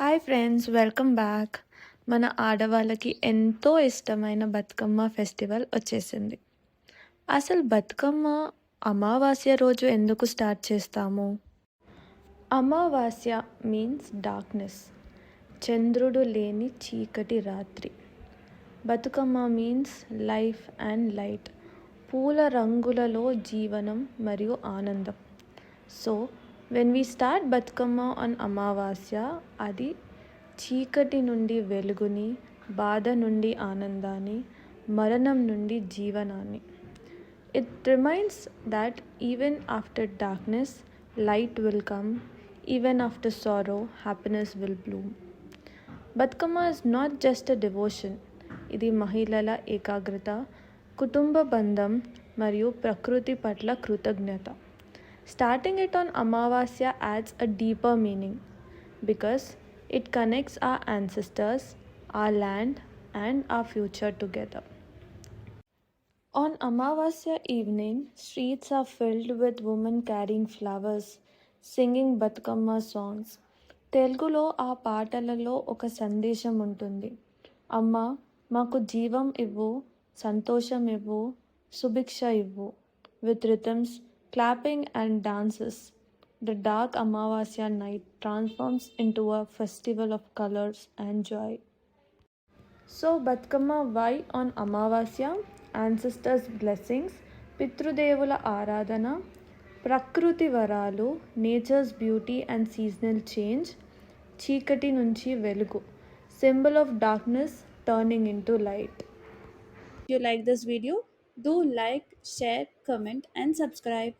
Hi friends welcome back మన ఆడవాళ్ళకి ఎంతో ఇష్టమైన బతుకమ్మ ఫెస్టివల్ వచ్చేసింది. అసలు బతుకమ్మ అమావాస్య రోజు ఎందుకు స్టార్ట్ చేస్తాము? అమావాస్య మీన్స్ డార్క్నెస్ చంద్రుడు లేని చీకటి రాత్రి. Bathukamma means life and light పూల రంగులలో జీవనం మరియు ఆనందం. So when we start Bathukamma on Amavasya అది చీకటి నుండి వెలుగుని బాధ నుండి ఆనందాన్ని మరణం నుండి జీవనాన్ని. It reminds that even after darkness light will come even after sorrow happiness will bloom Bathukamma is not just a devotion ఇది మహిళల ఏకాగ్రత కుటుంబ బంధం మరియు ప్రకృతి పట్ల కృతజ్ఞత. Starting it on Amavasya adds a deeper meaning because it connects our ancestors, our land, and our future together. On Amavasya evening, streets are filled with women carrying flowers, singing Bathukamma songs తెలుగులో ఆ పాటలలో ఒక సందేశం ఉంటుంది అమ్మ మాకు జీవం ఇవ్వు సంతోషం ఇవ్వు సుభిక్ష ఇవ్వు with rhythms clapping and dances. The dark Amavasya night transforms into a festival of colors and joy. So, Batkama, why on Amavasya? Ancestors' blessings, Pitrudevula Aradhana, Prakruti Varalu, nature's beauty and seasonal change, Chikati Nunchi Velugu, symbol of darkness turning into light. You like this video, do like share comment and subscribe